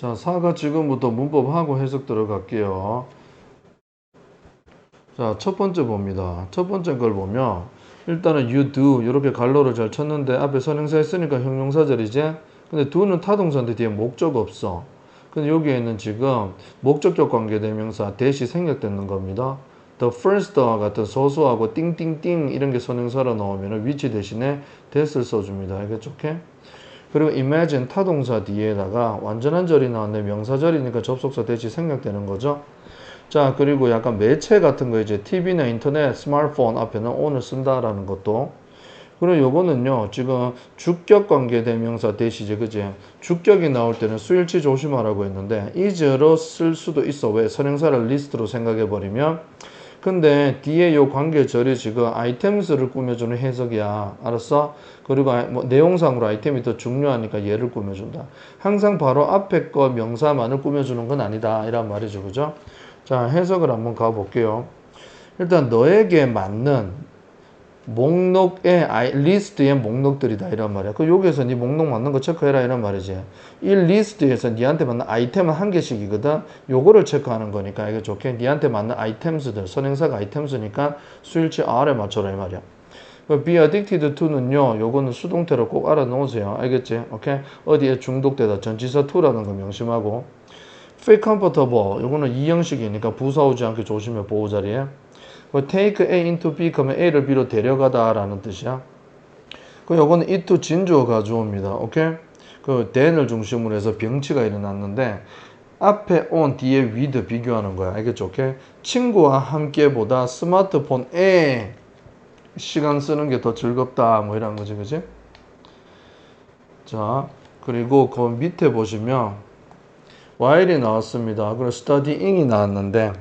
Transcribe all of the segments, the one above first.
자, 4가 지금부터 문법하고 해석 들어갈게요. 자, 첫 번째 봅니다. 첫 번째 걸 보면 일단은 you do 이렇게 갈로를 잘 쳤는데 앞에 선행사 했으니까 형용사절이지. 근데 do는 타동사인데 뒤에 목적 없어. 근데 여기에는 지금 목적격 관계 대명사 대시 생략되는 겁니다. the first와 같은 소소하고 띵띵띵 이런 게 선행사로 나오면 위치 대신에 that을 써줍니다. 알겠죠? 오케이? 그리고 imagine 타동사 뒤에다가 완전한 절이 나왔는데 명사절이니까 접속사 대시 생략되는 거죠. 자, 그리고 약간 매체 같은 거 이제 TV나 인터넷, 스마트폰 앞에는 on을 쓴다라는 것도. 그리고 요거는요, 지금 주격 관계 대명사 대시제, 그제? 주격이 나올 때는 수일치 조심하라고 했는데, is로 쓸 수도 있어. 왜? 선행사를 리스트로 생각해 버리면. 근데 뒤에 요 관계절이 지금 아이템스를 꾸며주는 해석이야. 알았어? 그리고 뭐 내용상으로 아이템이 더 중요하니까 얘를 꾸며준다. 항상 바로 앞에 거 명사만을 꾸며주는 건 아니다. 이란 말이죠. 그죠? 자, 해석을 한번 가볼게요. 일단 너에게 맞는 목록의 아이, 리스트의 목록들이다 이란 말이야. 그 여기에서 네 목록 맞는 거 체크해라 이란 말이지. 이 리스트에서 니한테 맞는 아이템은 한 개씩이거든. 요거를 체크하는 거니까 이게 좋게 니한테 맞는 아이템스들 선행사가 아이템스니까 수일치 R에 맞춰라 이 말이야. 그 be addicted to는요. 요거는 수동태로 꼭 알아놓으세요. 알겠지? 오케이? 어디에 중독되다 전치사 to라는 거 명심하고 fake comfortable 요거는 이 형식이니까 부사 오지 않게 조심해 보호 자리에 그 take A into B 그러면 A를 B로 데려가다 라는 뜻이야. 그 요거는 to 진주어 가져옵니다. 오케이? 그 then을 중심으로 해서 병치가 일어났는데 앞에 on 뒤에 with 비교하는 거야. 알겠죠? 오케이? 친구와 함께보다 스마트폰에 시간 쓰는 게 더 즐겁다. 뭐 이런 거지 그지? 자 그리고 그 밑에 보시면 while이 나왔습니다. 그리고 studying이 나왔는데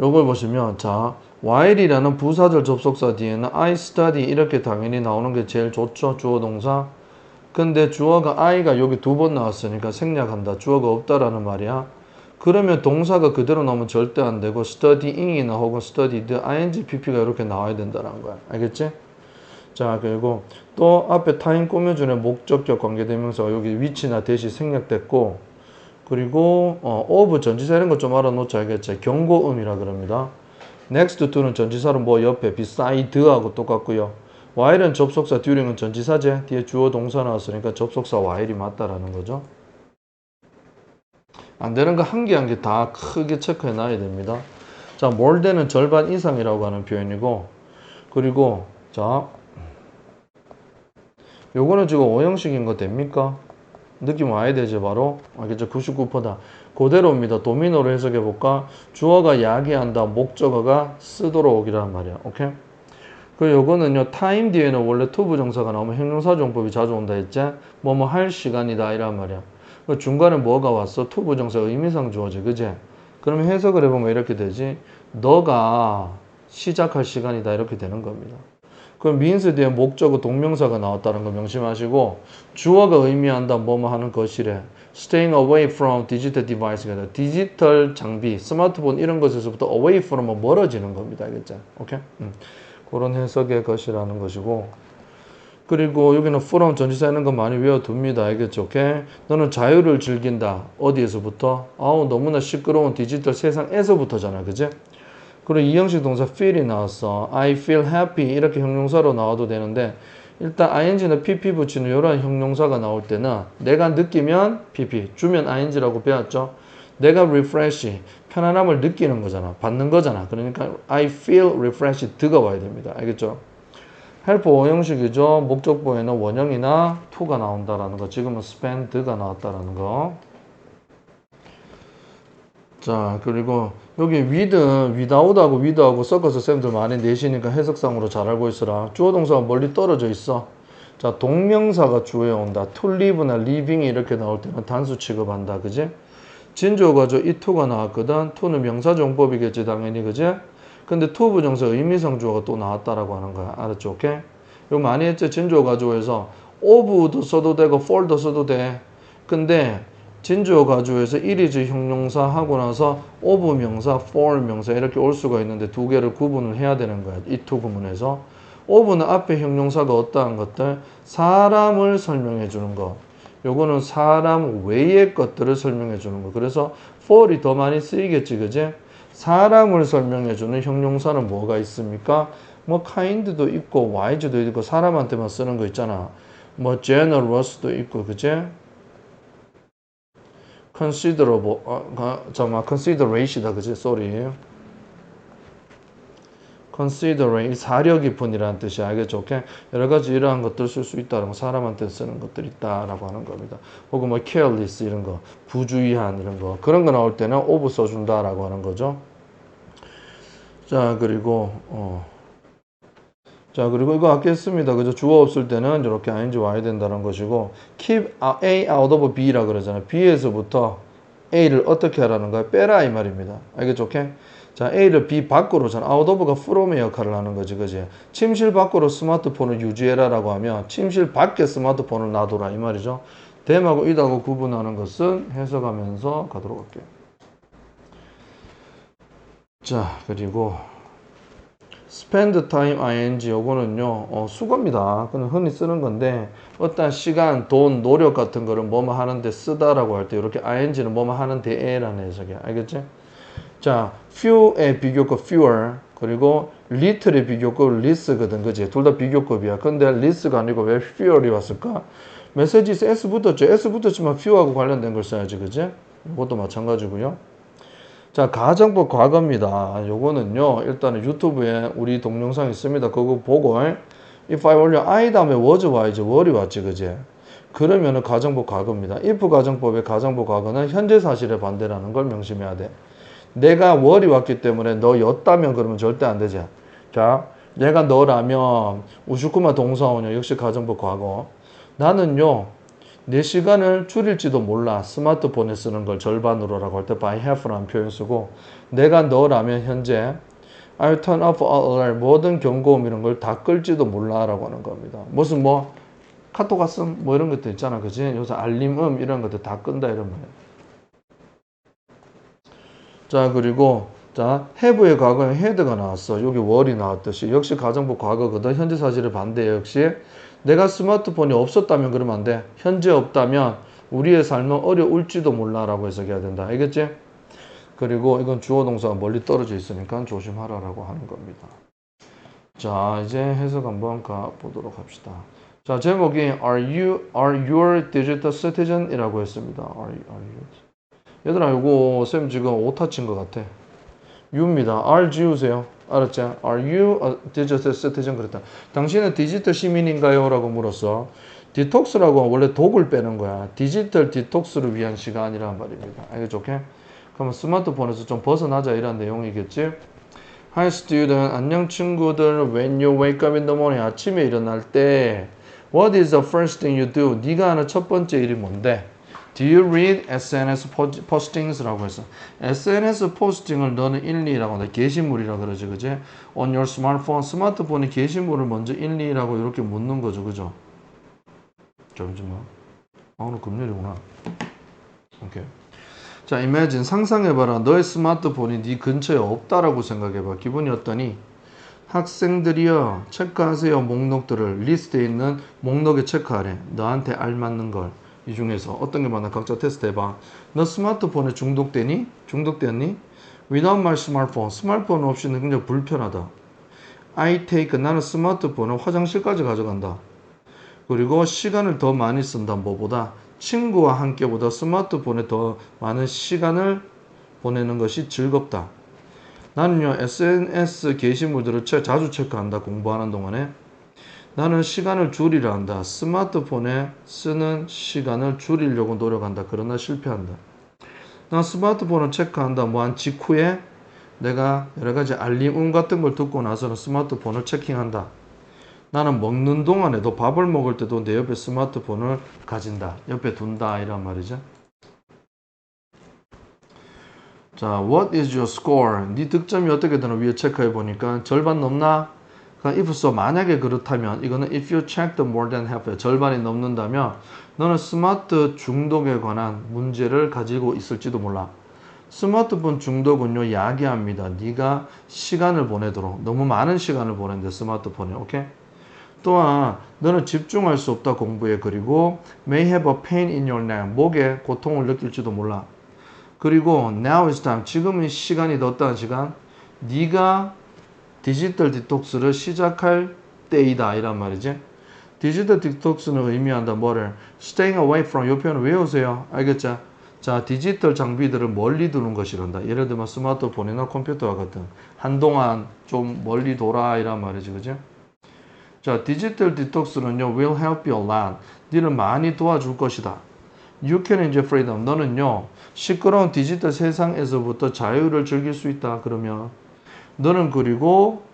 요걸 보시면 자 while이라는 부사절 접속사 뒤에는 I study 이렇게 당연히 나오는 게 제일 좋죠. 주어 동사. 근데 주어가 I가 여기 두 번 나왔으니까 생략한다. 주어가 없다라는 말이야. 그러면 동사가 그대로 나오면 절대 안 되고 studying이나 혹은 studied, ing, pp가 이렇게 나와야 된다는 거야. 알겠지? 자 그리고 또 앞에 타임 꾸며주는 목적격 관계대명사 여기 위치나 대시 생략됐고 그리고 어, of 전치사 이런 거 좀 알아놓자 알겠지? 경고음이라 그럽니다. next to는 전치사로 뭐 옆에 beside하고 똑같고요. while은 접속사, during은 전치사제 뒤에 주어 동사 나왔으니까 접속사 while이 맞다라는 거죠. 안 되는 거 한 개 한 개 다 크게 체크해 놔야 됩니다. 자, more than은 절반 이상이라고 하는 표현이고 그리고 자 요거는 지금 오형식인 거 됩니까? 느낌 와야 되죠 바로? 알겠죠 99%다 그대로입니다. 도미노로 해석해 볼까? 주어가 야기한다. 목적어가 쓰도록이란 말이야. 오케이? 그리고 요거는요 타임 뒤에는 원래 투 부 정사가 나오면 형용사 정법이 자주 온다 했지? 뭐 뭐 할 시간이다. 이란 말이야. 그 중간에 뭐가 왔어? 투 부 정사 의미상 주어지. 그지? 그러면 해석을 해보면 이렇게 되지. 너가 시작할 시간이다. 이렇게 되는 겁니다 그럼 means 뒤에 목적어 동명사가 나왔다는 거 명심하시고 주어가 의미한다 뭐뭐 하는 것이래. staying away from digital device가 돼. 디지털 장비, 스마트폰 이런 것에서부터 away from은 멀어지는 겁니다. 알겠죠? 오케이? 음. 그런 해석의 것이라는 것이고 그리고 여기는 from 전치사 있는 거 많이 외워둡니다. 알겠죠? 오케이? 너는 자유를 즐긴다. 어디에서부터? 아우 너무나 시끄러운 디지털 세상에서부터잖아. 그지? 그리고 이형식 동사 feel이 나왔어. I feel happy 이렇게 형용사로 나와도 되는데 일단 ing나 pp 붙이는 이런 형용사가 나올 때는 내가 느끼면 pp, 주면 ing라고 배웠죠. 내가 refresh, 편안함을 느끼는 거잖아. 받는 거잖아. 그러니까 I feel refreshed 드가 와야 됩니다. 알겠죠? help 오형식이죠. 목적보에는 원형이나 to가 나온다라는 거. 지금은 spend가 나왔다라는 거. 자, 그리고 여기 with, without하고 with하고 섞어서 쌤들 많이 내시니까 해석상으로 잘 알고 있으라. 주어 동사가 멀리 떨어져 있어. 자, 동명사가 주어에 온다. to live나 living이 이렇게 나올 때는 단수 취급한다. 그지? 진주어가 저이 to가 나왔거든. to는 명사정법이겠지, 당연히. 그지? 근데 to 부정사 의미상 주어가 또 나왔다라고 하는 거야. 알았죠? 오케이? 이거 많이 했죠? 진주어 가지고해서 of도 써도 되고 for도 써도 돼. 근데 진주어 가주에서 일이지 형용사 하고 나서 of 명사, for 명사 이렇게 올 수가 있는데 두 개를 구분을 해야 되는 거야. 이 두 구문에서. of는 앞에 형용사가 어떠한 것들? 사람을 설명해 주는 거. 요거는 사람 외의 것들을 설명해 주는 거. 그래서 for이 더 많이 쓰이겠지, 그제? 사람을 설명해 주는 형용사는 뭐가 있습니까? 뭐 kind도 있고 wise도 있고 사람한테만 쓰는 거 있잖아. 뭐 generous도 있고, 그제? Considerable, 어, 잠깐만, consideration이다, 그지? sorry. considerate, 사려 깊은이라는 뜻이 알겠죠? 오케이? 여러 가지 이러한 것들 쓸 수 있다는 거, 사람한테 쓰는 것들이 있다라고 하는 겁니다. 혹은 뭐 careless 이런 거, 부주의한 이런 거, 그런 거 나올 때는 of 써준다라고 하는 거죠. 자, 그리고, 어. 자, 그리고 이거 아까 했습니다. 그죠? 주어 없을 때는 이렇게 ing 와야 된다는 것이고, keep A out of B라 그러잖아요. B에서부터 A를 어떻게 하라는 거야? 빼라 이 말입니다. 알겠죠? 오케이? 자, A를 B 밖으로 전 out of가 from의 역할을 하는 거지, 그지? 침실 밖으로 스마트폰을 유지해라 라고 하면 침실 밖에 스마트폰을 놔둬라 이 말이죠. 댐하고 이하고 구분하는 것은 해석하면서 가도록 할게요. 자, 그리고 spend time ing 요거는요 어, 수거입니다. 그는 흔히 쓰는 건데 어떤 시간, 돈, 노력 같은 거를 뭐뭐 하는데 쓰다라고 할 때 이렇게 ing는 뭐뭐 하는데 라는 해석이야. 알겠지? 자, few의 비교급 fewer 그리고 little의 비교급 less거든, 그지? 둘 다 비교급이야. 근데 less가 아니고 왜 fewer이 왔을까? 메시지에서 s 붙었죠. s 붙었지만 few하고 관련된 걸 써야지, 그지? 이것도 마찬가지고요. 자, 가정법 과거입니다. 요거는요, 일단은 유튜브에 우리 동영상 있습니다. 그거 보고, if I 올려 I 다음에 was 와야지, 월이 왔지, 그지? 그러면은 가정법 과거입니다. if 가정법의 가정법 과거는 현재 사실의 반대라는 걸 명심해야 돼. 내가 월이 왔기 때문에 너였다면 그러면 절대 안 되지. 자, 내가 너라면 우슈쿠마 동사원요 역시 가정법 과거. 나는요 내 시간을 줄일지도 몰라 스마트폰에 쓰는 걸 절반으로라고 할 때 by half라는 표현 쓰고 내가 너라면 현재 I'll turn off all alert 모든 경고음 이런 걸 다 끌지도 몰라라고 하는 겁니다. 무슨 뭐 카톡 왔음 뭐 이런 것도 있잖아, 그지? 요새 알림음 이런 것들 다 끈다 이런 말이야. 자, 그리고 자, have의 과거에 had가 나왔어. 여기 월이 나왔듯이 역시 가정부 과거거든. 현재 사실의 반대 역시 내가 스마트폰이 없었다면 그러면 안 돼. 현재 없다면 우리의 삶은 어려울지도 몰라라고 해석해야 된다. 알겠지? 그리고 이건 주어 동사가 멀리 떨어져 있으니까 조심하라라고 하는 겁니다. 자, 이제 해석 한번 가 보도록 합시다. 자, 제목이 Are you are your digital citizen이라고 했습니다. Are, are you? 얘들아 이거 쌤 지금 오타 친 것 같아. U입니다. R 지우세요. 알았지? Are you a digital citizen? 그랬다. 당신은 디지털 시민인가요? 라고 물었어. 디톡스라고 원래 독을 빼는 거야. 디지털 디톡스를 위한 시간이란 말입니다. 알겠죠? 그러면 스마트폰에서 좀 벗어나자 이런 내용이겠지? Hi student, 안녕 친구들. When you wake up in the morning, 아침에 일어날 때 What is the first thing you do? 네가 하는 첫 번째 일이 뭔데? Do you read SNS postings?라고 해서 SNS 포스팅을 너는 읽니라고 한다. 게시물이라 그러지, 그지? On your smartphone, 스마트폰에 게시물을 먼저 읽니라고 이렇게 묻는 거죠, 그죠? 잠시만. 아, 오늘 금요일이구나. 오케이. 자, imagine 상상해봐라. 너의 스마트폰이 네 근처에 없다라고 생각해봐. 기분이 어떠니? 학생들이요, 체크하세요. 목록들을 리스트에 있는 목록에 체크하래. 너한테 알맞는 걸. 이 중에서 어떤 게 많아 각자 테스트 해봐. 너 스마트폰에 중독되니? 중독되었니? Without my smartphone. 스마트폰 없이는 굉장히 불편하다. I take. 나는 스마트폰을 화장실까지 가져간다. 그리고 시간을 더 많이 쓴다. 뭐보다? 친구와 함께보다 스마트폰에 더 많은 시간을 보내는 것이 즐겁다. 나는요, SNS 게시물들을 자주 체크한다. 공부하는 동안에. 나는 시간을 줄이려 한다. 스마트폰에 쓰는 시간을 줄이려고 노력한다. 그러나 실패한다. 난 스마트폰을 체크한다. 뭐한 직후에 내가 여러 가지 알림음 같은 걸 듣고 나서는 스마트폰을 체킹한다. 나는 먹는 동안에도 밥을 먹을 때도 내 옆에 스마트폰을 가진다. 옆에 둔다. 이란 말이죠. 자, what is your score? 네 득점이 어떻게 되나 위에 체크해 보니까 절반 넘나? 그러니까 if so 만약에 그렇다면 이거는 if you check the more than half 절반이 넘는다면 너는 스마트 중독에 관한 문제를 가지고 있을지도 몰라. 스마트폰 중독은요 야기합니다. 네가 시간을 보내도록 너무 많은 시간을 보낸대 스마트폰에 오케이? 또한 너는 집중할 수 없다 공부에 그리고 may have a pain in your neck 목에 고통을 느낄지도 몰라. 그리고 now is time 지금은 시간이 더 어떠한 시간? 네가 디지털 디톡스를 시작할 때이다 이란 말이지. 디지털 디톡스는 의미한다 뭐를 staying away from 이 표현을 외우세요. 알겠죠? 자, 디지털 장비들을 멀리 두는 것이란다. 예를 들면 스마트폰이나 컴퓨터와 같은 한동안 좀 멀리 돌아 이란 말이지, 그죠? 자, 디지털 디톡스는요, will help you a lot. 니를 많이 도와줄 것이다. You can enjoy freedom. 너는요, 시끄러운 디지털 세상에서부터 자유를 즐길 수 있다. 그러면 너는 그리고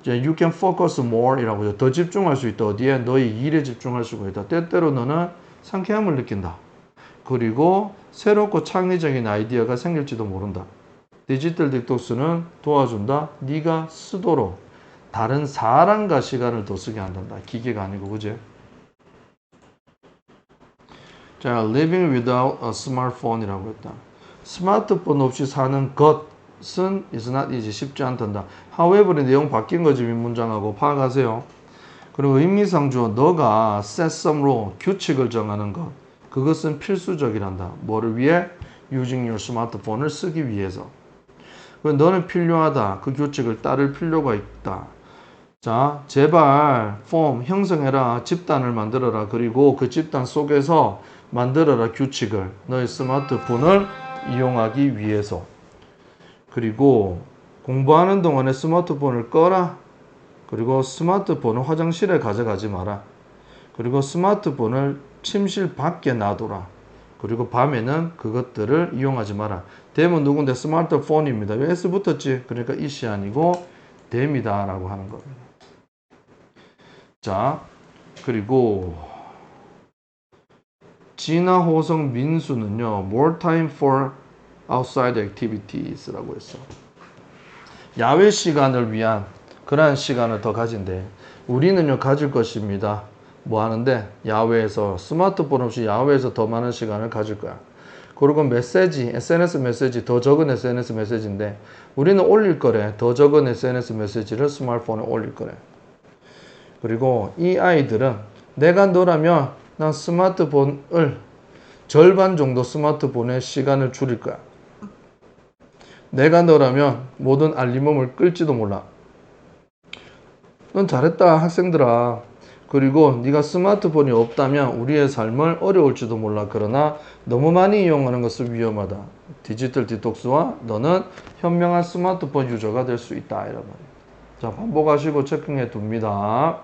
이제 you can focus more 이라고. 더 집중할 수 있다. 어디에? 너의 일에 집중할 수가 있다. 때때로 너는 상쾌함을 느낀다. 그리고 새롭고 창의적인 아이디어가 생길지도 모른다. 디지털 디톡스는 도와준다. 네가 쓰도록 다른 사람과 시간을 더 쓰게 한단다. 기계가 아니고 그지? 자, living without a smartphone이라고 했다. 스마트폰 없이 사는 것 은 is not easy 쉽지 않단다. however의 내용 바뀐 거지 윗문장하고 파악하세요. 그리고 의미상 주어 너가 set some rule 규칙을 정하는 것 그것은 필수적이란다. 뭐를 위해? using your smartphone을 쓰기 위해서. 너는 필요하다. 그 규칙을 따를 필요가 있다. 자, 제발 폼 형성해라. 집단을 만들어라. 그리고 그 집단 속에서 만들어라 규칙을 너의 스마트폰을 이용하기 위해서. 그리고 공부하는 동안에 스마트폰을 꺼라. 그리고 스마트폰을 화장실에 가져가지 마라. 그리고 스마트폰을 침실 밖에 놔둬라. 그리고 밤에는 그것들을 이용하지 마라. 댐은 누군데 스마트폰입니다. 왜 S 붙었지? 그러니까 이시 아니고 댐이다 라고 하는 겁니다. 자, 그리고 진화, 호성, 민수는요. more time for outside activities라고 했어. 야외 시간을 위한 그러한 시간을 더 가진대. 우리는요 가질 것입니다. 뭐 하는데 야외에서 스마트폰 없이 야외에서 더 많은 시간을 가질 거야. 그리고 메시지, SNS 메시지 더 적은 SNS 메시지인데 우리는 올릴 거래. 더 적은 SNS 메시지를 스마트폰에 올릴 거래. 그리고 이 아이들은 내가 너라면 난 스마트폰을 절반 정도 스마트폰에 시간을 줄일 거야. 내가 너라면 모든 알림음을 끌지도 몰라. 넌 잘했다 학생들아. 그리고 네가 스마트폰이 없다면 우리의 삶을 어려울지도 몰라. 그러나 너무 많이 이용하는 것은 위험하다. 디지털 디톡스와 너는 현명한 스마트폰 유저가 될 수 있다. 이런 말이에요. 자, 반복하시고 체크해 둡니다.